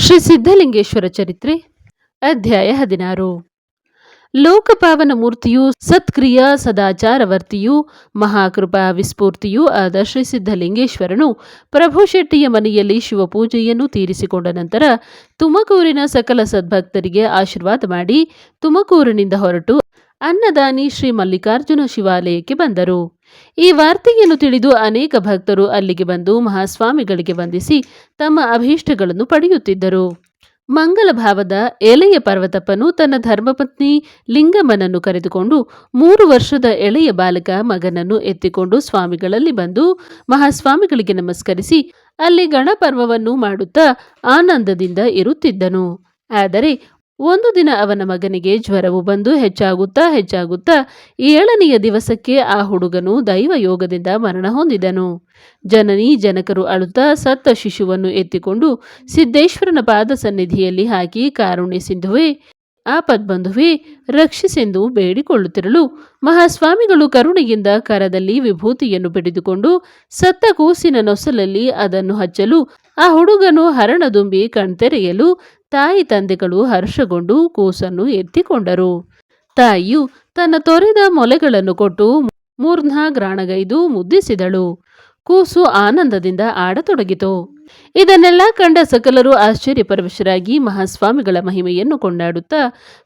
ಶ್ರೀ ಸಿದ್ಧಲಿಂಗೇಶ್ವರ ಚರಿತ್ರೆ, ಅಧ್ಯಾಯ ಹದಿನಾರು. ಲೋಕಪಾವನ ಮೂರ್ತಿಯು ಸತ್ಕ್ರಿಯಾ ಸದಾಚಾರವರ್ತಿಯೂ, ಮಹಾಕೃಪಾ ವಿಸ್ಫೂರ್ತಿಯೂ ಆದ ಶ್ರೀ ಸಿದ್ಧಲಿಂಗೇಶ್ವರನು ಪ್ರಭು ಶೆಟ್ಟಿಯ ಮನೆಯಲ್ಲಿ ಶಿವಪೂಜೆಯನ್ನು ತೀರಿಸಿಕೊಂಡ ನಂತರ ತುಮಕೂರಿನ ಸಕಲ ಸದ್ಭಕ್ತರಿಗೆ ಆಶೀರ್ವಾದ ಮಾಡಿ ತುಮಕೂರಿನಿಂದ ಹೊರಟು ಅನ್ನದಾನಿ ಶ್ರೀ ಮಲ್ಲಿಕಾರ್ಜುನ ಶಿವಾಲಯಕ್ಕೆ ಬಂದರು. ಈ ವಾರ್ತೆಯನ್ನು ತಿಳಿದು ಅನೇಕ ಭಕ್ತರು ಅಲ್ಲಿಗೆ ಬಂದು ಮಹಾಸ್ವಾಮಿಗಳಿಗೆ ವಂದಿಸಿ ತಮ್ಮ ಅಭೀಷ್ಟಗಳನ್ನು ಪಡೆಯುತ್ತಿದ್ದರು. ಮಂಗಲ ಭಾವದ ಎಳೆಯ ಪರ್ವತಪ್ಪನು ತನ್ನ ಧರ್ಮಪತ್ನಿ ಲಿಂಗಮ್ಮನನ್ನು ಕರೆದುಕೊಂಡು ಮೂರು ವರ್ಷದ ಎಳೆಯ ಬಾಲಕ ಮಗನನ್ನು ಎತ್ತಿಕೊಂಡು ಸ್ವಾಮಿಗಳಲ್ಲಿ ಬಂದು ಮಹಾಸ್ವಾಮಿಗಳಿಗೆ ನಮಸ್ಕರಿಸಿ ಅಲ್ಲಿ ಗಣಪರ್ವವನ್ನು ಮಾಡುತ್ತಾ ಆನಂದದಿಂದ ಇರುತ್ತಿದ್ದನು. ಆದರೆ ಒಂದು ದಿನ ಅವನ ಮಗನಿಗೆ ಜ್ವರವು ಬಂದು ಹೆಚ್ಚಾಗುತ್ತಾ ಹೆಚ್ಚಾಗುತ್ತಾ ಏಳನೆಯ ದಿವಸಕ್ಕೆ ಆ ಹುಡುಗನು ದೈವ ಯೋಗದಿಂದ ಮರಣ ಹೊಂದಿದನು. ಜನನಿ ಜನಕರು ಅಳುತ್ತಾ ಸತ್ತ ಶಿಶುವನ್ನು ಎತ್ತಿಕೊಂಡು ಸಿದ್ದೇಶ್ವರನ ಪಾದ ಸನ್ನಿಧಿಯಲ್ಲಿ ಹಾಕಿ ಕಾರುಣ್ಯ ಸಿಂಧುವೆ ಆಪದ್ಬಂಧುವೆ ರಕ್ಷಿಸೆಂದು ಬೇಡಿಕೊಳ್ಳುತ್ತಿರಲು ಮಹಾಸ್ವಾಮಿಗಳು ಕರುಣೆಯಿಂದ ಕರದಲ್ಲಿ ವಿಭೂತಿಯನ್ನು ಬಿಡಿದುಕೊಂಡು ಸತ್ತ ಕೂಸಿನ ನೊಸಲಲ್ಲಿ ಅದನ್ನು ಹಚ್ಚಲು ಆ ಹುಡುಗನು ಹರಣದುಂಬಿ ಕಣ್ತೆರೆಯಲು ತಾಯಿ ತಂದೆಗಳು ಹರ್ಷಗೊಂಡು ಕೂಸನ್ನು ಎತ್ತಿಕೊಂಡರು. ತಾಯಿಯು ತನ್ನ ತೊರೆದ ಮೊಲೆಗಳನ್ನು ಕೊಟ್ಟು ಮೂರ್ಧ ಗ್ರಾಣಗೈದು ಮುದ್ದಿಸಿದಳು. ಕೂಸು ಆನಂದದಿಂದ ಆಡತೊಡಗಿತು. ಇದನ್ನೆಲ್ಲ ಕಂಡ ಸಕಲರು ಆಶ್ಚರ್ಯಪರವಶರಾಗಿ ಮಹಾಸ್ವಾಮಿಗಳ ಮಹಿಮೆಯನ್ನು ಕೊಂಡಾಡುತ್ತಾ,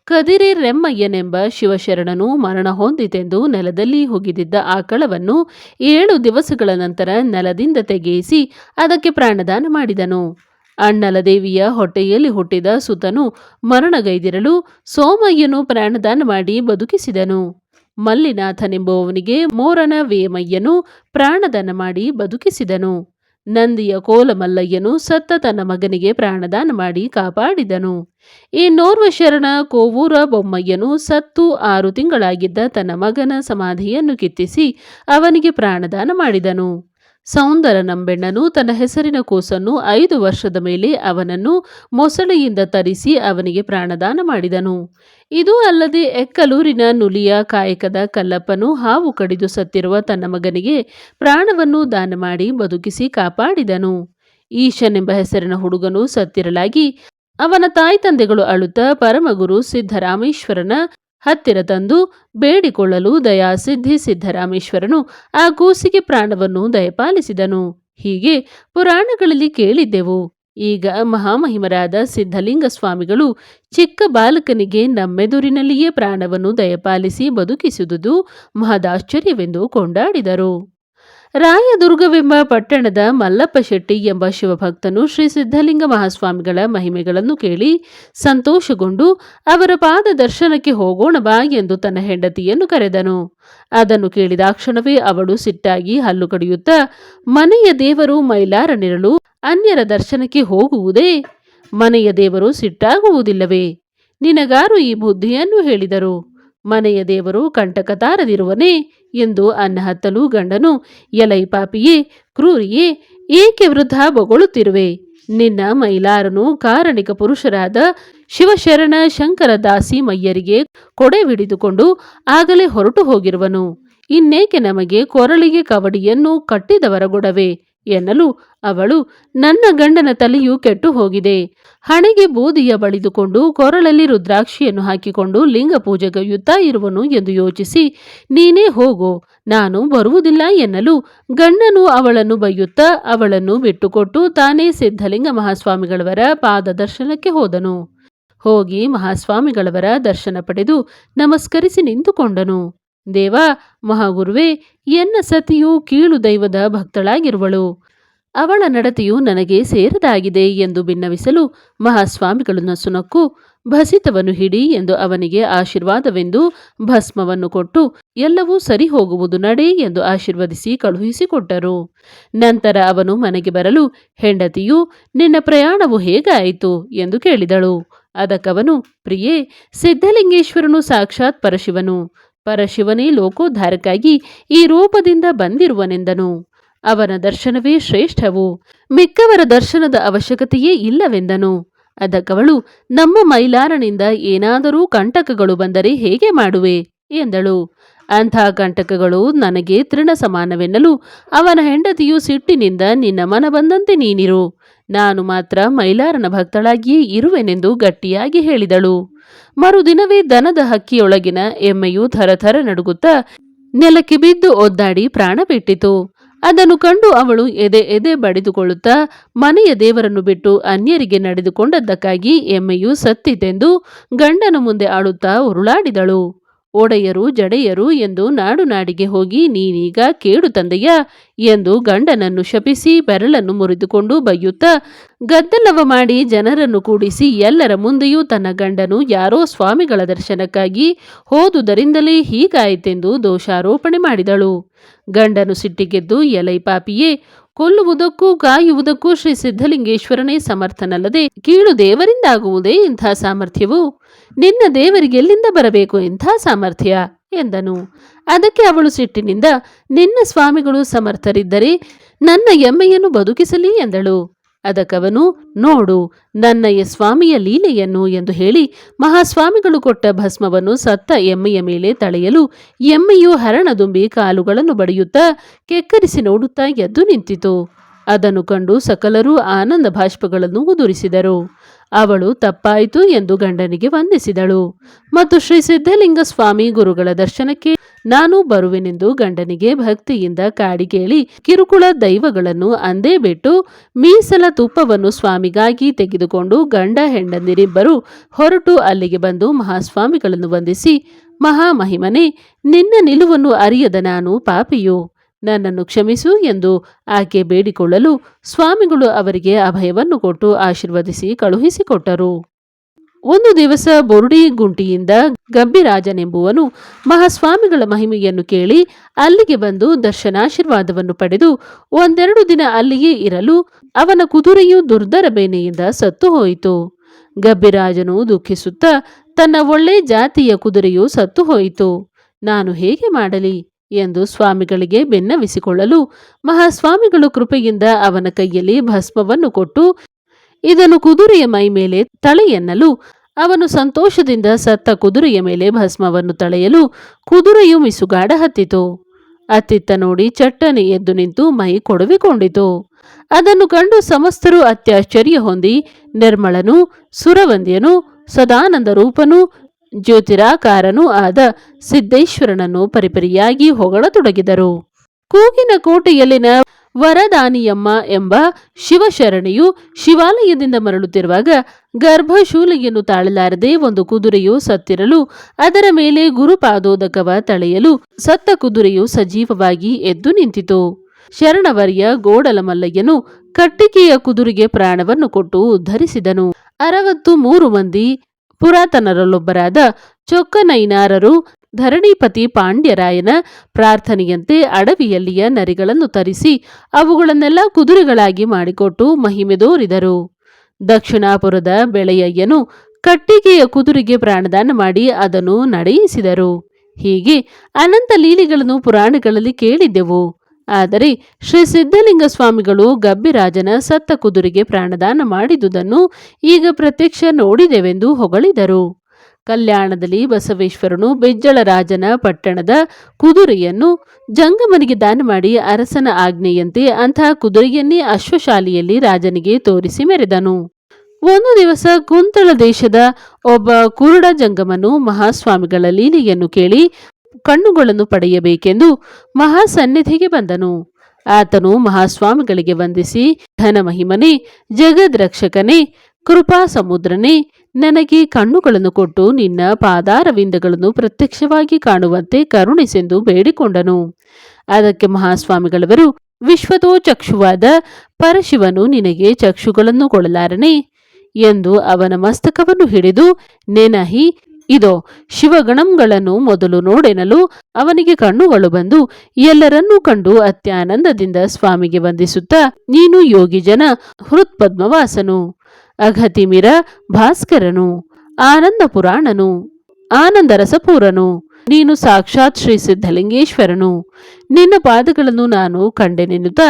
ಕದಿರಿ ರೆಮ್ಮಯ್ಯನೆಂಬ ಶಿವಶರಣನು ಮರಣ ಹೊಂದಿತೆಂದು ನೆಲದಲ್ಲಿ ಹುಗಿದಿದ್ದ ಆಕಳವನ್ನು ಏಳು ದಿವಸಗಳ ನಂತರ ನೆಲದಿಂದ ತೆಗೆಯಿಸಿ, ಅದಕ್ಕೆ ಪ್ರಾಣದಾನ ಮಾಡಿದನು. ಅಣ್ಣಲದೇವಿಯ ಹೊಟ್ಟೆಯಲ್ಲಿ ಹುಟ್ಟಿದ ಸುತನು ಮರಣಗೈದಿರಲು ಸೋಮಯ್ಯನು ಪ್ರಾಣದಾನ ಮಾಡಿ ಬದುಕಿಸಿದನು. ಮಲ್ಲಿನಾಥನೆಂಬುವವನಿಗೆ ಮೋರನ ವೇಮಯ್ಯನು ಪ್ರಾಣದಾನ ಮಾಡಿ ಬದುಕಿಸಿದನು. ನಂದಿಯ ಕೋಲಮಲ್ಲಯ್ಯನು ಸತ್ತ ತನ್ನ ಮಗನಿಗೆ ಪ್ರಾಣದಾನ ಮಾಡಿ ಕಾಪಾಡಿದನು. ಈ ನೋರ್ವ ಶರಣ ಕೋವೂರ ಬೊಮ್ಮಯ್ಯನು ಸತ್ತು ಆರು ತಿಂಗಳಾಗಿದ್ದ ತನ್ನ ಮಗನ ಸಮಾಧಿಯನ್ನು ಕಿತ್ತಿಸಿ ಅವನಿಗೆ ಪ್ರಾಣದಾನ ಮಾಡಿದನು. ಸೌಂದರ ನಂಬೆಣ್ಣನು ತನ್ನ ಹೆಸರಿನ ಕೂಸನ್ನು ಐದು ವರ್ಷದ ಮೇಲೆ ಅವನನ್ನು ಮೊಸಳೆಯಿಂದ ತರಿಸಿ ಅವನಿಗೆ ಪ್ರಾಣದಾನ ಮಾಡಿದನು. ಇದು ಅಲ್ಲದೆ ಎಕ್ಕಲೂರಿನ ನುಲಿಯ ಕಾಯಕದ ಕಲ್ಲಪ್ಪನು ಹಾವು ಕಡಿದು ಸತ್ತಿರುವ ತನ್ನ ಮಗನಿಗೆ ಪ್ರಾಣವನ್ನು ದಾನ ಮಾಡಿ ಬದುಕಿಸಿ ಕಾಪಾಡಿದನು. ಈಶನೆಂಬ ಹೆಸರಿನ ಹುಡುಗನು ಸತ್ತಿರಲಾಗಿ ಅವನ ತಾಯಿ ತಂದೆಗಳು ಅಳುತ್ತ ಪರಮಗುರು ಸಿದ್ದರಾಮೇಶ್ವರನ ಹತ್ತಿರ ತಂದು ಬೇಡಿಕೊಳ್ಳಲು ದಯಾಸಿದ್ಧಿ ಸಿದ್ದರಾಮೇಶ್ವರನು ಆ ಕೂಸಿಗೆ ಪ್ರಾಣವನ್ನು ದಯಪಾಲಿಸಿದನು. ಹೀಗೆ ಪುರಾಣಗಳಲ್ಲಿ ಕೇಳಿದ್ದೆವು. ಈಗ ಮಹಾಮಹಿಮರಾದ ಸಿದ್ಧಲಿಂಗ ಸ್ವಾಮಿಗಳು ಚಿಕ್ಕ ಬಾಲಕನಿಗೆ ನಮ್ಮೆದುರಿನಲ್ಲಿಯೇ ಪ್ರಾಣವನ್ನು ದಯಪಾಲಿಸಿ ಬದುಕಿಸಿದುದು ಮಹದಾಶ್ಚರ್ಯವೆಂದು ಕೊಂಡಾಡಿದರು. ರಾಯದುರ್ಗವೆಂಬ ಪಟ್ಟಣದ ಮಲ್ಲಪ್ಪ ಶೆಟ್ಟಿ ಎಂಬ ಶಿವಭಕ್ತನು ಶ್ರೀ ಸಿದ್ಧಲಿಂಗ ಮಹಾಸ್ವಾಮಿಗಳ ಮಹಿಮೆಗಳನ್ನು ಕೇಳಿ ಸಂತೋಷಗೊಂಡು, ಅವರ ಪಾದ ದರ್ಶನಕ್ಕೆ ಹೋಗೋಣ ಬಾ ಎಂದು ತನ್ನ ಹೆಂಡತಿಯನ್ನು ಕರೆದನು. ಅದನ್ನು ಕೇಳಿದಾಕ್ಷಣವೇ ಅವಳು ಸಿಟ್ಟಾಗಿ ಹಲ್ಲು ಕಡಿಯುತ್ತಾ, ಮನೆಯ ದೇವರು ಮೈಲಾರನಿರಲು ಅನ್ಯರ ದರ್ಶನಕ್ಕೆ ಹೋಗುವುದೇ? ಮನೆಯ ದೇವರು ಸಿಟ್ಟಾಗುವುದಿಲ್ಲವೇ? ನಿನಗಾರು ಈ ಬುದ್ಧಿಯನ್ನು ಹೇಳಿದರು. ಮನೆಯ ದೇವರು ಕಂಟಕ ತಾರದಿರುವನೇ ಎಂದು ಅನ್ನ ಹತ್ತಲು ಗಂಡನು, ಎಲೈ ಪಾಪಿಯೇ, ಕ್ರೂರಿಯೇ, ಏಕೆ ವೃದ್ಧ ಬೊಗಳುತ್ತಿರುವೆ ನಿನ್ನ ಮೈಲಾರನು ಕಾರಣಿಕ ಪುರುಷರಾದ ಶಿವಶರಣ ಶಂಕರ ದಾಸಿ ಮಯ್ಯರಿಗೆ ಕೊಡೆ ಹಿಡಿದುಕೊಂಡು ಆಗಲೇ ಹೊರಟು ಹೋಗಿರುವನು. ಇನ್ನೇಕೆ ನಮಗೆ ಕೊರಳಿಗೆ ಕವಡಿಯನ್ನು ಕಟ್ಟಿದವರ ಗೊಡವೆ? ಎನ್ನಲು ಅವಳು ನನ್ನ ಗಂಡನ ತಲೆಯು ಕೆಟ್ಟು ಹೋಗಿದೆ. ಹಣೆಗೆ ಬೂದಿಯ ಬಳಿದುಕೊಂಡು ಕೊರಳಲ್ಲಿ ರುದ್ರಾಕ್ಷಿಯನ್ನು ಹಾಕಿಕೊಂಡು ಲಿಂಗ ಪೂಜೆಗೈಯುತ್ತಾ ಇರುವನು ಎಂದು ಯೋಚಿಸಿ, ನೀನೇ ಹೋಗು, ನಾನು ಬರುವುದಿಲ್ಲ ಎನ್ನಲು ಗಂಡನು ಅವಳನ್ನು ಬೈಯುತ್ತಾ ಅವಳನ್ನು ಬಿಟ್ಟುಕೊಟ್ಟು ತಾನೇ ಸಿದ್ಧಲಿಂಗ ಮಹಾಸ್ವಾಮಿಗಳವರ ಪಾದ ದರ್ಶನಕ್ಕೆ ಹೋದನು. ಹೋಗಿ ಮಹಾಸ್ವಾಮಿಗಳವರ ದರ್ಶನ ಪಡೆದು ನಮಸ್ಕರಿಸಿ ನಿಂತುಕೊಂಡನು. ದೇವ, ಮಹಾಗುರುವೆ, ಎನ್ನ ಸತಿಯು ಕೀಳು ದೈವದ ಭಕ್ತಳಾಗಿರುವಳು. ಅವಳ ನಡತೆಯು ನನಗೆ ಸೇರದಾಗಿದೆ ಎಂದು ಭಿನ್ನವಿಸಲು ಮಹಾಸ್ವಾಮಿಗಳು ನಸುನಕ್ಕು ಭಸಿತವನ್ನು ಹಿಡಿ ಎಂದು ಅವನಿಗೆ ಆಶೀರ್ವಾದವೆಂದು ಭಸ್ಮವನ್ನು ಕೊಟ್ಟು ಎಲ್ಲವೂ ಸರಿ ಹೋಗುವುದು ನಡೆ ಎಂದು ಆಶೀರ್ವದಿಸಿ ಕಳುಹಿಸಿಕೊಟ್ಟರು. ನಂತರ ಅವನು ಮನೆಗೆ ಬರಲು, ಹೆಂಡತಿಯು, ನಿನ್ನ ಪ್ರಯಾಣವು ಹೇಗಾಯಿತು? ಎಂದು ಕೇಳಿದಳು. ಅದಕ್ಕವನು, ಪ್ರಿಯೇ, ಸಿದ್ಧಲಿಂಗೇಶ್ವರನು ಸಾಕ್ಷಾತ್ ಪರಶಿವನು. ಪರಶಿವನೇ ಲೋಕೋದ್ಧಾರಕ್ಕಾಗಿ ಈ ರೂಪದಿಂದ ಬಂದಿರುವನೆಂದನು. ಅವನ ದರ್ಶನವೇ ಶ್ರೇಷ್ಠವು. ಮಿಕ್ಕವರ ದರ್ಶನದ ಅವಶ್ಯಕತೆಯೇ ಇಲ್ಲವೆಂದನು. ಅದಕ್ಕವಳು, ನಮ್ಮ ಮೈಲಾರನಿಂದ ಏನಾದರೂ ಕಂಟಕಗಳು ಬಂದರೆ ಹೇಗೆ ಮಾಡುವೆ? ಎಂದಳು. ಅಂಥ ಕಂಟಕಗಳು ನನಗೆ ತೃಣ ಸಮಾನವೆನ್ನಲು ಅವನ ಹೆಂಡತಿಯು ಸಿಟ್ಟಿನಿಂದ ನಿನ್ನ ಮನ ಬಂದಂತೆ ನೀನಿರು. ನಾನು ಮಾತ್ರ ಮೈಲಾರನ ಭಕ್ತಳಾಗಿಯೇ ಇರುವೆನೆಂದು ಗಟ್ಟಿಯಾಗಿ ಹೇಳಿದಳು. ಮರುದಿನವೇ ದನದ ಹಕ್ಕಿಯೊಳಗಿನ ಎಮ್ಮೆಯು ಥರಥರ ನಡುಗುತ್ತಾ ನೆಲಕ್ಕೆ ಬಿದ್ದು ಒದ್ದಾಡಿ ಪ್ರಾಣ ಬಿಟ್ಟಿತು. ಅದನ್ನು ಕಂಡು ಅವಳು ಎದೆ ಎದೆ ಬಡಿದುಕೊಳ್ಳುತ್ತಾ ಮನೆಯ ದೇವರನ್ನು ಬಿಟ್ಟು ಅನ್ಯರಿಗೆ ನಡೆದುಕೊಂಡದ್ದಕ್ಕಾಗಿ ಎಮ್ಮೆಯು ಸತ್ತಿತೆಂದು ಗಂಡನ ಮುಂದೆ ಆಳುತ್ತಾ ಉರುಳಾಡಿದಳು. ಒಡೆಯರು ಜಡೆಯರು ಎಂದು ನಾಡು ನಾಡಿಗೆ ಹೋಗಿ ನೀನೀಗ ಕೇಡು ತಂದೆಯ ಎಂದು ಗಂಡನನ್ನು ಶಪಿಸಿ ಬೆರಳನ್ನು ಮುರಿದುಕೊಂಡು ಬೈಯುತ್ತಾ ಗದ್ದಲವ ಮಾಡಿ ಜನರನ್ನು ಕೂಡಿಸಿ ಎಲ್ಲರ ಮುಂದೆಯೂ ತನ್ನ ಗಂಡನು ಯಾರೋ ಸ್ವಾಮಿಗಳ ದರ್ಶನಕ್ಕಾಗಿ ಹೋದುದರಿಂದಲೇ ಹೀಗಾಯಿತೆಂದು ದೋಷಾರೋಪಣೆ ಮಾಡಿದಳು. ಗಂಡನು ಸಿಟ್ಟಿಗೆದ್ದು ಎಲೈ ಪಾಪಿಯೇ, ಕೊಲ್ಲುವುದಕ್ಕೂ ಕಾಯುವುದಕ್ಕೂ ಶ್ರೀ ಸಿದ್ಧಲಿಂಗೇಶ್ವರನೇ ಸಮರ್ಥನಲ್ಲದೆ ಕೀಳು ದೇವರಿಂದಾಗುವುದೇ ಇಂಥ ಸಾಮರ್ಥ್ಯವು? ನಿನ್ನ ದೇವರಿಗೆ ಎಲ್ಲಿಂದ ಬರಬೇಕು ಇಂಥ ಸಾಮರ್ಥ್ಯ? ಎಂದನು. ಅದಕ್ಕೆ ಅವಳು ಸಿಟ್ಟಿನಿಂದ, ನಿನ್ನ ಸ್ವಾಮಿಗಳು ಸಮರ್ಥರಿದ್ದರೆ ನನ್ನ ಎಮ್ಮೆಯನ್ನು ಬದುಕಿಸಲಿ ಎಂದಳು. ಅದಕ್ಕವನು, ನೋಡು, ನನ್ನಯ್ಯ ಸ್ವಾಮಿಯ ಲೀಲೆಯನ್ನು ಎಂದು ಹೇಳಿ ಮಹಾಸ್ವಾಮಿಗಳು ಕೊಟ್ಟ ಭಸ್ಮವನ್ನು ಸತ್ತ ಎಮ್ಮೆಯ ಮೇಲೆ ತಳೆಯಲು ಎಮ್ಮೆಯು ಹರಣದುಂಬಿ ಕಾಲುಗಳನ್ನು ಬಡಿಯುತ್ತಾ ಕೆಕ್ಕರಿಸಿ ನೋಡುತ್ತಾ ಎದ್ದು ನಿಂತಿತು. ಅದನ್ನು ಕಂಡು ಸಕಲರೂ ಆನಂದ ಭಾಷ್ಪಗಳನ್ನು ಉದುರಿಸಿದರು. ಅವಳು ತಪ್ಪಾಯಿತು ಎಂದು ಗಂಡನಿಗೆ ವಂದಿಸಿದಳು. ಮತ್ತು ಶ್ರೀ ಸಿದ್ಧಲಿಂಗ ಸ್ವಾಮಿ ಗುರುಗಳ ದರ್ಶನಕ್ಕೆ ನಾನು ಬರುವೆನೆಂದು ಗಂಡನಿಗೆ ಭಕ್ತಿಯಿಂದ ಕಾಡಿಗೇಳಿ ಕಿರುಕುಳ ದೈವಗಳನ್ನು ಅಂದೇ ಬಿಟ್ಟು ಮೀಸಲ ತುಪ್ಪವನ್ನು ಸ್ವಾಮಿಗಾಗಿ ತೆಗೆದುಕೊಂಡು ಗಂಡ ಹೆಂಡಂದಿರಿಬ್ಬರು ಹೊರಟು ಅಲ್ಲಿಗೆ ಬಂದು ಮಹಾಸ್ವಾಮಿಗಳನ್ನು ವಂದಿಸಿ, ಮಹಾಮಹಿಮನೆ, ನಿನ್ನ ನಿಲುವನ್ನು ಅರಿಯದ ನಾನು ಪಾಪಿಯು. ನನ್ನನ್ನು ಕ್ಷಮಿಸು ಎಂದು ಆಕೆ ಬೇಡಿಕೊಳ್ಳಲು ಸ್ವಾಮಿಗಳು ಅವರಿಗೆ ಅಭಯವನ್ನು ಕೊಟ್ಟು ಆಶೀರ್ವದಿಸಿ ಕಳುಹಿಸಿಕೊಟ್ಟರು. ಒಂದು ದಿವಸ ಬೊರುಡಿ ಗುಂಟಿಯಿಂದ ಗಬ್ಬಿರಾಜನೆಂಬುವನು ಮಹಾಸ್ವಾಮಿಗಳ ಮಹಿಮೆಯನ್ನು ಕೇಳಿ ಅಲ್ಲಿಗೆ ಬಂದು ದರ್ಶನಾಶೀರ್ವಾದವನ್ನು ಪಡೆದು ಒಂದೆರಡು ದಿನ ಅಲ್ಲಿಯೇ ಇರಲು ಅವನ ಕುದುರೆಯು ದುರ್ದರ ಬೇನೆಯಿಂದ ಸತ್ತು ಹೋಯಿತು. ಗಬ್ಬಿರಾಜನು ದುಃಖಿಸುತ್ತಾ ತನ್ನ ಒಳ್ಳೆ ಜಾತಿಯ ಕುದುರೆಯು ಸತ್ತು ಹೋಯಿತು. ನಾನು ಹೇಗೆ ಮಾಡಲಿ? ಎಂದು ಸ್ವಾಮಿಗಳಿಗೆ ಬೆನ್ನವಿಸಿಕೊಳ್ಳಲು ಮಹಾಸ್ವಾಮಿಗಳು ಕೃಪೆಯಿಂದ ಅವನ ಕೈಯಲ್ಲಿ ಭಸ್ಮವನ್ನು ಕೊಟ್ಟು ಇದನ್ನು ಕುದುರೆಯ ಮೈ ಮೇಲೆ ತಳೆಯೆನ್ನಲು ಅವನು ಸಂತೋಷದಿಂದ ಸತ್ತ ಕುದುರೆಯ ಮೇಲೆ ಭಸ್ಮವನ್ನು ತಳೆಯಲು ಕುದುರೆಯು ಮಿಸುಗಾಡ ಹತ್ತಿತು. ಅತ್ತಿತ್ತ ನೋಡಿ ಚಟ್ಟನೆ ಎದ್ದು ನಿಂತು ಮೈ ಕೊಡವಿಕೊಂಡಿತು. ಅದನ್ನು ಕಂಡು ಸಮಸ್ತರು ಅತ್ಯಾಶ್ಚರ್ಯ ಹೊಂದಿ ನಿರ್ಮಳನು ಸುರವಂದ್ಯನು ಸದಾನಂದ ರೂಪನು ಜ್ಯೋತಿರಾಕಾರನೂ ಆದ ಸಿದ್ದೇಶ್ವರನನ್ನು ಪರಿಪರಿಯಾಗಿ ಹೊಗಳತೊಡಗಿದರು. ಕೂಗಿನ ಕೋಟೆಯಲ್ಲಿನ ವರದಾನಿಯಮ್ಮ ಎಂಬ ಶಿವಶರಣೆಯು ಶಿವಾಲಯದಿಂದ ಮರಳುತ್ತಿರುವಾಗ ಗರ್ಭಶೂಲೆಯನ್ನು ತಾಳಲಾರದೆ ಒಂದು ಕುದುರೆಯು ಸತ್ತಿರಲು ಅದರ ಮೇಲೆ ಗುರುಪಾದೋದಕವ ತಳೆಯಲು ಸತ್ತ ಕುದುರೆಯು ಸಜೀವವಾಗಿ ಎದ್ದು ನಿಂತಿತು. ಶರಣವರ್ಯ ಗೋಡಲಮಲ್ಲಯ್ಯನು ಕಟ್ಟಿಗೆಯ ಕುದುರೆಗೆ ಪ್ರಾಣವನ್ನು ಕೊಟ್ಟು ಉದ್ಧರಿಸಿದನು. ಅರವತ್ತು ಮೂರು ಮಂದಿ ಪುರಾತನರಲ್ಲೊಬ್ಬರಾದ ಚೊಕ್ಕನೈನಾರರು ಧರಣಿಪತಿ ಪಾಂಡ್ಯರಾಯನ ಪ್ರಾರ್ಥನೆಯಂತೆ ಅಡವಿಯಲ್ಲಿಯ ನರಿಗಳನ್ನು ತರಿಸಿ ಅವುಗಳನ್ನೆಲ್ಲ ಕುದುರೆಗಳಾಗಿ ಮಾಡಿಕೊಟ್ಟು ಮಹಿಮೆ ದೋರಿದರು. ದಕ್ಷಿಣಾಪುರದ ಬೆಳೆಯಯ್ಯನು ಕಟ್ಟಿಗೆಯ ಕುದುರೆಗೆ ಪ್ರಾಣದಾನ ಮಾಡಿ ಅದನ್ನು ನಡೆಯಿಸಿದರು. ಹೀಗೆ ಅನಂತ ಲೀಲೆಗಳನ್ನು ಪುರಾಣಗಳಲ್ಲಿ ಕೇಳಿದ್ದೆವು. ಆದರೆ ಶ್ರೀ ಸಿದ್ಧಲಿಂಗ ಸ್ವಾಮಿಗಳು ಗಬ್ಬಿರಾಜನ ಸತ್ತ ಕುದುರೆಗೆ ಪ್ರಾಣದಾನ ಮಾಡಿದುದನ್ನು ಈಗ ಪ್ರತ್ಯಕ್ಷ ನೋಡಿದೆವೆಂದು ಹೊಗಳಿದರು. ಕಲ್ಯಾಣದಲ್ಲಿ ಬಸವೇಶ್ವರನು ಬೆಜ್ಜಳರಾಜನ ಪಟ್ಟಣದ ಕುದುರೆಯನ್ನು ಜಂಗಮನಿಗೆ ದಾನ ಮಾಡಿ ಅರಸನ ಆಜ್ಞೆಯಂತೆ ಅಂತಹ ಕುದುರೆಯನ್ನೇ ಅಶ್ವಶಾಲಿಯಲ್ಲಿ ರಾಜನಿಗೆ ತೋರಿಸಿ ಮೆರೆದನು. ಒಂದು ದಿವಸ ಕುಂತಳ ದೇಶದ ಒಬ್ಬ ಕುರುಡ ಜಂಗಮನು ಮಹಾಸ್ವಾಮಿಗಳ ಲೀಲೆಯನ್ನು ಕೇಳಿ ಕಣ್ಣುಗಳನ್ನು ಪಡೆಯಬೇಕೆಂದು ಮಹಾಸನ್ನಿಧಿಗೆ ಬಂದನು. ಆತನು ಮಹಾಸ್ವಾಮಿಗಳಿಗೆ ವಂದಿಸಿ ಧನಮಹಿಮನೇ ಜಗದ್ರಕ್ಷಕನೇ ಕೃಪಾ ಸಮುದ್ರನೆ, ನನಗೆ ಕಣ್ಣುಗಳನ್ನು ಕೊಟ್ಟು ನಿನ್ನ ಪಾದಾರವಿಂದಗಳನ್ನು ಪ್ರತ್ಯಕ್ಷವಾಗಿ ಕಾಣುವಂತೆ ಕರುಣಿಸೆಂದು ಬೇಡಿಕೊಂಡನು. ಅದಕ್ಕೆ ಮಹಾಸ್ವಾಮಿಗಳವರು, ವಿಶ್ವತೋ ಚಕ್ಷುವಾದ ಪರಶಿವನು ನಿನಗೆ ಚಕ್ಷುಗಳನ್ನು ಕೊಡಲಾರನೆ ಎಂದು ಅವನ ಮಸ್ತಕವನ್ನು ಹಿಡಿದು ನೆನಹಿ ಇದೋ ಶಿವಗಣಂಗಳನ್ನು ಮೊದಲು ನೋಡೆನಲು ಅವನಿಗೆ ಕಣ್ಣುಗಳು ಬಂದು ಎಲ್ಲರನ್ನೂ ಕಂಡು ಅತ್ಯಾನಂದದಿಂದ ಸ್ವಾಮಿಗೆ ವಂದಿಸುತ್ತಾ, ನೀನು ಯೋಗಿ ಜನ, ಹೃತ್ಪದ್ಮವಾಸನು, ಅಘತಿಮಿರ ಭಾಸ್ಕರನು ಆನಂದ ಪುರಾಣನು ಆನಂದ ರಸಪೂರನು ನೀನು ಸಾಕ್ಷಾತ್ ಶ್ರೀ ಸಿದ್ಧಲಿಂಗೇಶ್ವರನು, ನಿನ್ನ ಪಾದಗಳನ್ನು ನಾನು ಕಂಡೆನೆನ್ನುತ್ತಾ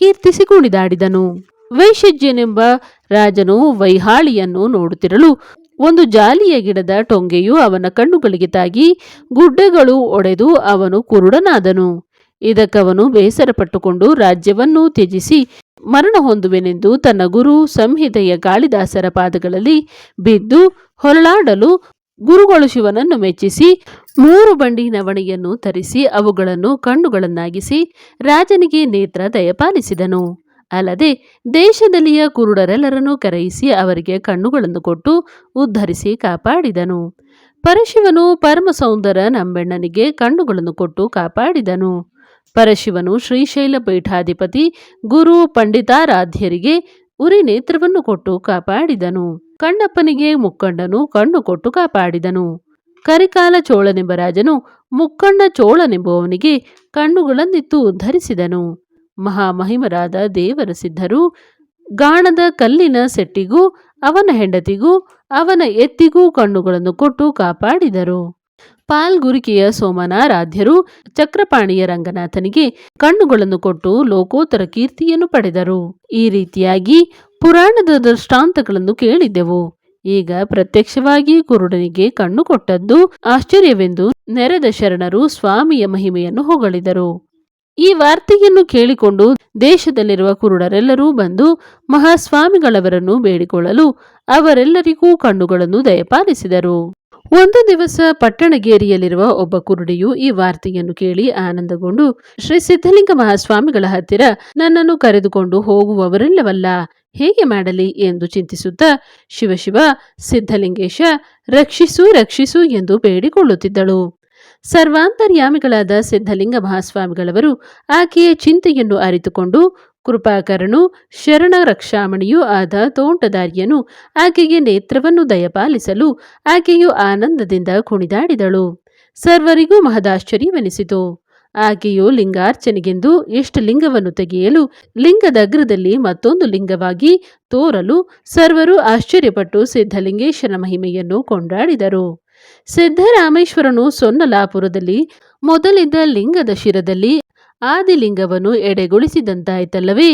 ಕೀರ್ತಿಸಿ ಕುಣಿದಾಡಿದನು. ವೈಶಜ್ಯನೆಂಬ ರಾಜನು ವೈಹಾಳಿಯನ್ನು ನೋಡುತ್ತಿರಲು ಒಂದು ಜಾಲಿಯ ಗಿಡದ ಟೊಂಗೆಯು ಅವನ ಕಣ್ಣುಗಳಿಗೆ ತಾಗಿ ಗುಡ್ಡೆಗಳು ಒಡೆದು ಅವನು ಕುರುಡನಾದನು. ಇದಕ್ಕವನು ಬೇಸರಪಟ್ಟುಕೊಂಡು ರಾಜ್ಯವನ್ನು ತ್ಯಜಿಸಿ ಮರಣ ಹೊಂದುವೆನೆಂದು ತನ್ನ ಗುರು ಸಂಹಿತೆಯ ಕಾಳಿದಾಸರ ಪಾದಗಳಲ್ಲಿ ಬಿದ್ದು ಹೊರಳಾಡಲು ಗುರುಗಳು ಶಿವನನ್ನು ಮೆಚ್ಚಿಸಿ ಮೂರು ಬಂಡಿ ನವಣೆಯನ್ನು ತರಿಸಿ ಅವುಗಳನ್ನು ಕಣ್ಣುಗಳನ್ನಾಗಿಸಿ ರಾಜನಿಗೆ ನೇತ್ರ ದಯಪಾಲಿಸಿದನು. ಅಲ್ಲದೆ ದೇಶದಲ್ಲಿಯ ಕುರುಡರೆಲ್ಲರನ್ನು ಕರೆಯಿಸಿ ಅವರಿಗೆ ಕಣ್ಣುಗಳನ್ನು ಕೊಟ್ಟು ಉದ್ಧರಿಸಿ ಕಾಪಾಡಿದನು. ಪರಶಿವನು ಪರಮಸೌಂದರ ನಂಬೆಣ್ಣನಿಗೆ ಕಣ್ಣುಗಳನ್ನು ಕೊಟ್ಟು ಕಾಪಾಡಿದನು. ಪರಶಿವನು ಶ್ರೀಶೈಲ ಪೀಠಾಧಿಪತಿ, ಗುರು ಪಂಡಿತಾರಾಧ್ಯರಿಗೆ ಉರಿ ನೇತ್ರವನ್ನು ಕೊಟ್ಟು ಕಾಪಾಡಿದನು. ಕಣ್ಣಪ್ಪನಿಗೆ ಮುಕ್ಕಂಡನು ಕಣ್ಣು ಕೊಟ್ಟು ಕಾಪಾಡಿದನು. ಕರಿಕಾಲ ಚೋಳನೆಂಬ ರಾಜನು ಮುಕ್ಕಂಡ ಚೋಳನೆಂಬುವವನಿಗೆ ಕಣ್ಣುಗಳನ್ನಿತ್ತು ಉದ್ಧರಿಸಿದನು. ಮಹಾಮಹಿಮರಾದ ದೇವರ ಸಿದ್ಧರು, ಗಾಣದ ಕಲ್ಲಿನ ಸೆಟ್ಟಿಗೂ, ಅವನ ಹೆಂಡತಿಗೂ, ಅವನ ಎತ್ತಿಗೂ ಕಣ್ಣುಗಳನ್ನು ಕೊಟ್ಟು ಕಾಪಾಡಿದರು. ಪಾಲ್ಗುರಿಕೆಯ ಸೋಮನಾರಾಧ್ಯರು, ಚಕ್ರಪಾಣಿಯ ರಂಗನಾಥನಿಗೆ ಕಣ್ಣುಗಳನ್ನು ಕೊಟ್ಟು ಲೋಕೋತ್ತರ ಕೀರ್ತಿಯನ್ನು ಪಡೆದರು. ಈ ರೀತಿಯಾಗಿ ಪುರಾಣದ ದೃಷ್ಟಾಂತಗಳನ್ನು ಕೇಳಿದ್ದೆವು. ಈಗ ಪ್ರತ್ಯಕ್ಷವಾಗಿ ಕುರುಡನಿಗೆ ಕಣ್ಣು ಕೊಟ್ಟದ್ದು ಆಶ್ಚರ್ಯವೆಂದು ನೆರೆದ ಶರಣರು ಸ್ವಾಮಿಯ ಮಹಿಮೆಯನ್ನು ಹೊಗಳಿದರು. ಈ ವಾರ್ತೆಯನ್ನು ಕೇಳಿಕೊಂಡು ದೇಶದಲ್ಲಿರುವ ಕುರುಡರೆಲ್ಲರೂ ಬಂದು ಮಹಾಸ್ವಾಮಿಗಳವರನ್ನು ಬೇಡಿಕೊಳ್ಳಲು ಅವರೆಲ್ಲರಿಗೂ ಕಣ್ಣುಗಳನ್ನು ದಯಪಾಲಿಸಿದರು. ಒಂದು ದಿವಸ ಪಟ್ಟಣಗೇರಿಯಲ್ಲಿರುವ ಒಬ್ಬ ಕುರುಡಿಯು ಈ ವಾರ್ತೆಯನ್ನು ಕೇಳಿ ಆನಂದಗೊಂಡು, ಶ್ರೀ ಸಿದ್ಧಲಿಂಗ ಮಹಾಸ್ವಾಮಿಗಳ ಹತ್ತಿರ ನನ್ನನ್ನು ಕರೆದುಕೊಂಡು ಹೋಗುವವರಿಲ್ಲವಲ್ಲ, ಹೇಗೆ ಮಾಡಲಿ ಎಂದು ಚಿಂತಿಸುತ್ತಾ ಶಿವಶಿವ ಸಿದ್ಧಲಿಂಗೇಶ, ರಕ್ಷಿಸು ರಕ್ಷಿಸು ಎಂದು ಬೇಡಿಕೊಳ್ಳುತ್ತಿದ್ದಳು. ಸರ್ವಾಂತರ್ಯಾಮಿಗಳಾದ ಸಿದ್ಧಲಿಂಗ ಮಹಾಸ್ವಾಮಿಗಳವರು ಆಕೆಯ ಚಿಂತೆಯನ್ನು ಅರಿತುಕೊಂಡು ಕೃಪಾಕರನು, ಶರಣ ರಕ್ಷಾಮಣಿಯೂ ಆದ ತೋಂಟದಾರಿಯನು ಆಕೆಗೆ ನೇತ್ರವನ್ನು ದಯಪಾಲಿಸಲು ಆಕೆಯು ಆನಂದದಿಂದ ಕುಣಿದಾಡಿದಳು. ಸರ್ವರಿಗೂ ಮಹದಾಶ್ಚರ್ಯವೆನಿಸಿತು. ಆಕೆಯು ಲಿಂಗಾರ್ಚನೆಗೆಂದು ಎಷ್ಟು ಲಿಂಗವನ್ನು ತೆಗೆಯಲು ಲಿಂಗದ ಅಗ್ರದಲ್ಲಿ ಮತ್ತೊಂದು ಲಿಂಗವಾಗಿ ತೋರಲು ಸರ್ವರು ಆಶ್ಚರ್ಯಪಟ್ಟು ಸಿದ್ಧಲಿಂಗೇಶನ ಮಹಿಮೆಯನ್ನು ಕೊಂಡಾಡಿದರು. ಸಿದ್ದರಾಮೇಶ್ವರನು ಸೊನ್ನಲಾಪುರದಲ್ಲಿ ಮೊದಲಿದ್ದ ಲಿಂಗದ ಶಿರದಲ್ಲಿ ಆದಿಲಿಂಗವನ್ನು ಎಡೆಗೊಳಿಸಿದಂತಾಯ್ತಲ್ಲವೇ?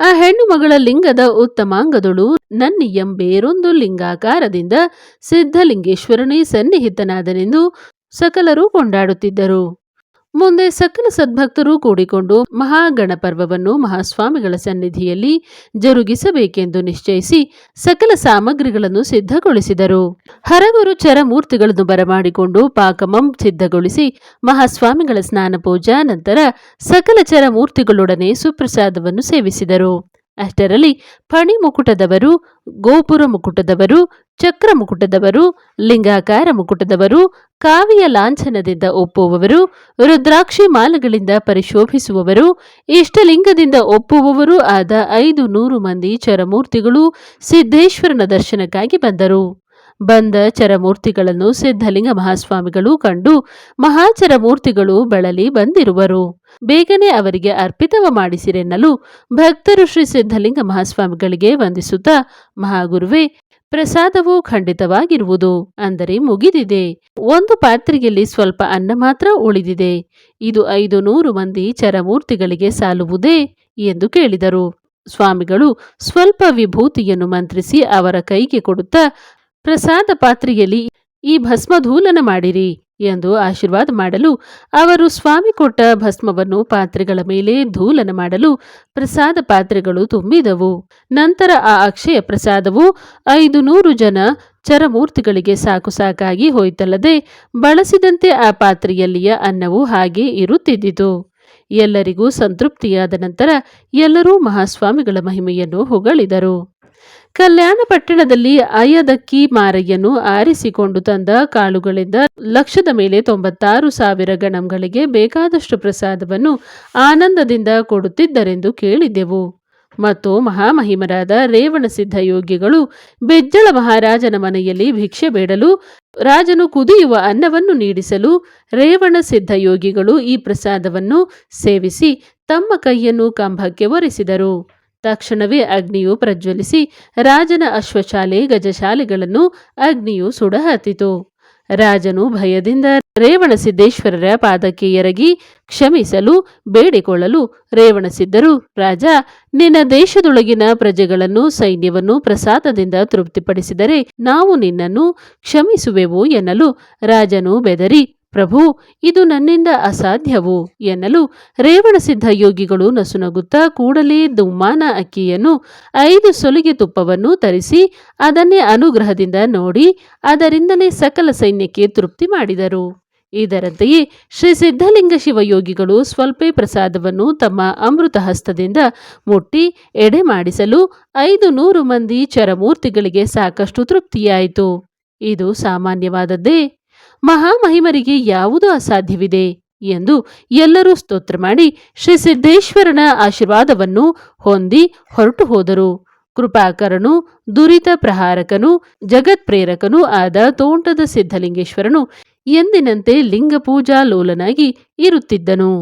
ಆ ಹೆಣ್ಣು ಮಗಳ ಲಿಂಗದ ಉತ್ತಮಾಂಗದಳು ನನ್ನಿಯಂ ಬೇರೊಂದು ಲಿಂಗಾಕಾರದಿಂದ ಸಿದ್ಧಲಿಂಗೇಶ್ವರನೇ ಸನ್ನಿಹಿತನಾದನೆಂದು ಸಕಲರು ಕೊಂಡಾಡುತ್ತಿದ್ದರು. ಮುಂದೆ ಸಕಲ ಸದ್ಭಕ್ತರು ಕೂಡಿಕೊಂಡು ಮಹಾಗಣಪರ್ವವನ್ನು ಮಹಾಸ್ವಾಮಿಗಳ ಸನ್ನಿಧಿಯಲ್ಲಿ ಜರುಗಿಸಬೇಕೆಂದು ನಿಶ್ಚಯಿಸಿ ಸಕಲ ಸಾಮಗ್ರಿಗಳನ್ನು ಸಿದ್ಧಗೊಳಿಸಿದರು. ಹರಗುರು ಚರಮೂರ್ತಿಗಳನ್ನು ಬರಮಾಡಿಕೊಂಡು ಪಾಕಮಂ ಸಿದ್ಧಗೊಳಿಸಿ ಮಹಾಸ್ವಾಮಿಗಳ ಸ್ನಾನ ಪೂಜಾ ನಂತರ ಸಕಲ ಚರಮೂರ್ತಿಗಳೊಡನೆ ಸುಪ್ರಸಾದವನ್ನು ಸೇವಿಸಿದರು. ಅಷ್ಟರಲ್ಲಿ ಫಣಿ ಮುಕುಟದವರು, ಗೋಪುರ ಮುಕುಟದವರು ಚಕ್ರ ಮುಕುಟದವರು, ಲಿಂಗಾಕಾರ ಮುಕುಟದವರು, ಕಾವಿಯ ಲಾಂಛನದಿಂದ ಒಪ್ಪುವವರು, ರುದ್ರಾಕ್ಷಿ ಮಾಲೆಗಳಿಂದ ಪರಿಶೋಭಿಸುವವರು, ಇಷ್ಟಲಿಂಗದಿಂದ ಒಪ್ಪುವವರು ಆದ ಐದು ನೂರು ಮಂದಿ ಚರಮೂರ್ತಿಗಳು ಸಿದ್ದೇಶ್ವರನ ದರ್ಶನಕ್ಕಾಗಿ ಬಂದರು. ಬಂದ ಚರಮೂರ್ತಿಗಳನ್ನು ಸಿದ್ಧಲಿಂಗ ಮಹಾಸ್ವಾಮಿಗಳು ಕಂಡು ಮಹಾಚರಮೂರ್ತಿಗಳು ಬಳಲಿ ಬಂದಿರುವರು. ಬೇಗನೆ ಅವರಿಗೆ ಅರ್ಪಿತವ ಮಾಡಿಸಿರೆನ್ನಲು ಭಕ್ತರು ಶ್ರೀ ಸಿದ್ಧಲಿಂಗ ಮಹಾಸ್ವಾಮಿಗಳಿಗೆ ವಂದಿಸುತ್ತಾ ಮಹಾಗುರುವೇ ಪ್ರಸಾದವು ಖಂಡಿತವಾಗಿರುವುದು. ಅಂದರೆ ಮುಗಿದಿದೆ. ಒಂದು ಪಾತ್ರೆಯಲ್ಲಿ ಸ್ವಲ್ಪ ಅನ್ನ ಮಾತ್ರ ಉಳಿದಿದೆ. ಇದು ಐದು ನೂರು ಮಂದಿ ಚರಮೂರ್ತಿಗಳಿಗೆ ಸಾಲುವುದೇ ಎಂದು ಕೇಳಿದರು. ಸ್ವಾಮಿಗಳು ಸ್ವಲ್ಪ ವಿಭೂತಿಯನ್ನು ಮಂತ್ರಿಸಿ ಅವರ ಕೈಗೆ ಕೊಡುತ್ತಾ ಪ್ರಸಾದ ಪಾತ್ರೆಯಲ್ಲಿ ಈ ಭಸ್ಮಧೂಲನ ಮಾಡಿರಿ. ಎಂದು ಆಶೀರ್ವಾದ ಮಾಡಲು ಅವರು ಸ್ವಾಮಿ ಕೊಟ್ಟ ಭಸ್ಮವನ್ನು ಪಾತ್ರೆಗಳ ಮೇಲೆ ಧೂಲನ ಮಾಡಲು ಪ್ರಸಾದ ಪಾತ್ರೆಗಳು ತುಂಬಿದವು. ನಂತರ ಆ ಅಕ್ಷಯ ಪ್ರಸಾದವು ಐದು ನೂರು ಜನ ಚರಮೂರ್ತಿಗಳಿಗೆ ಸಾಕು ಸಾಕಾಗಿ ಹೋಯ್ತಲ್ಲದೆ ಬಳಸಿದಂತೆ ಆ ಪಾತ್ರೆಯಲ್ಲಿಯ ಅನ್ನವು ಹಾಗೆ ಇರುತ್ತಿದ್ದಿತು. ಎಲ್ಲರಿಗೂ ಸಂತೃಪ್ತಿಯಾದ ನಂತರ ಎಲ್ಲರೂ ಮಹಾಸ್ವಾಮಿಗಳ ಮಹಿಮೆಯನ್ನು ಹೊಗಳಿದರು. ಕಲ್ಯಾಣ ಪಟ್ಟಣದಲ್ಲಿ ಅಯ್ಯದಕ್ಕಿ ಮಾರಯ್ಯನು ಆರಿಸಿಕೊಂಡು ತಂದ ಕಾಳುಗಳಿಂದ ಲಕ್ಷದ ಮೇಲೆ ತೊಂಬತ್ತಾರು ಸಾವಿರ ಗಣಂಗಳಿಗೆ ಬೇಕಾದಷ್ಟು ಪ್ರಸಾದವನ್ನು ಆನಂದದಿಂದ ಕೊಡುತ್ತಿದ್ದರೆಂದು ಕೇಳಿದ್ದೆವು. ಮತ್ತು ಮಹಾಮಹಿಮರಾದ ರೇವಣಸಿದ್ಧ ಯೋಗಿಗಳು ಬೆಜ್ಜಳ ಮಹಾರಾಜನ ಮನೆಯಲ್ಲಿ ಭಿಕ್ಷೆ ಬೇಡಲು ರಾಜನು ಕುದಿಯುವ ಅನ್ನವನ್ನು ನೀಡಿಸಲು ರೇವಣ ಸಿದ್ಧ ಯೋಗಿಗಳು ಈ ಪ್ರಸಾದವನ್ನು ಸೇವಿಸಿ ತಮ್ಮ ಕೈಯನ್ನು ಕಂಬಕ್ಕೆ ಒರೆಸಿದರು. ತಕ್ಷಣವೇ ಅಗ್ನಿಯು ಪ್ರಜ್ವಲಿಸಿ ರಾಜನ ಅಶ್ವಶಾಲೆ ಗಜಶಾಲೆಗಳನ್ನು ಅಗ್ನಿಯು ಸುಡಹತ್ತಿತು. ರಾಜನು ಭಯದಿಂದ ರೇವಣಸಿದ್ದೇಶ್ವರರ ಪಾದಕ್ಕೆ ಎರಗಿ ಕ್ಷಮಿಸಲು, ಬೇಡಿಕೊಳ್ಳಲು ರೇವಣಸಿದ್ದರು. ರಾಜ, ನಿನ್ನ ದೇಶದೊಳಗಿನ ಪ್ರಜೆಗಳನ್ನು, ಸೈನ್ಯವನ್ನು ಪ್ರಸಾದದಿಂದ ತೃಪ್ತಿಪಡಿಸಿದರೆ ನಾವು ನಿನ್ನನ್ನು ಕ್ಷಮಿಸುವೆವು ಎನ್ನಲು ರಾಜನು ಬೆದರಿ ಪ್ರಭು, ಇದು ನನ್ನಿಂದ ಅಸಾಧ್ಯವು ಎನ್ನಲು ರೇವಣಸಿದ್ಧ ಯೋಗಿಗಳು ನಸುನಗುತ್ತಾ ಕೂಡಲೇ ದುಮ್ಮಾನ ಅಕ್ಕಿಯನ್ನು ಐದು ಸೊಲಿಗೆ ತುಪ್ಪವನ್ನು ತರಿಸಿ ಅದನ್ನೇ ಅನುಗ್ರಹದಿಂದ ನೋಡಿ ಅದರಿಂದಲೇ ಸಕಲ ಸೈನ್ಯಕ್ಕೆ ತೃಪ್ತಿ ಮಾಡಿದರು. ಇದರಂತೆಯೇ ಶ್ರೀ ಸಿದ್ಧಲಿಂಗ ಶಿವಯೋಗಿಗಳು ಸ್ವಲ್ಪೇ ಪ್ರಸಾದವನ್ನು ತಮ್ಮ ಅಮೃತ ಹಸ್ತದಿಂದ ಮುಟ್ಟಿ ಎಡೆ ಮಾಡಿಸಲು ಐದು ನೂರು ಮಂದಿ ಚರಮೂರ್ತಿಗಳಿಗೆ ಸಾಕಷ್ಟು ತೃಪ್ತಿಯಾಯಿತು. ಇದು ಸಾಮಾನ್ಯವಾದದ್ದೇ. ಮಹಾಮಹಿಮರಿಗೆ ಯಾವುದು ಅಸಾಧ್ಯವಿದೆ ಎಂದು ಎಲ್ಲರೂ ಸ್ತೋತ್ರ ಮಾಡಿ ಶ್ರೀ ಸಿದ್ದೇಶ್ವರನ ಆಶೀರ್ವಾದವನ್ನು ಹೊಂದಿ ಹೊರಟು ಹೋದರು. ಕೃಪಾಕರನು ದುರಿತ ಪ್ರಹಾರಕನು ಜಗತ್ಪ್ರೇರಕನೂ ಆದ ತೋಂಟದ ಸಿದ್ಧಲಿಂಗೇಶ್ವರನು ಎಂದಿನಂತೆ ಲಿಂಗ ಪೂಜಾ ಲೋಲನಾಗಿ ಇರುತ್ತಿದ್ದನು.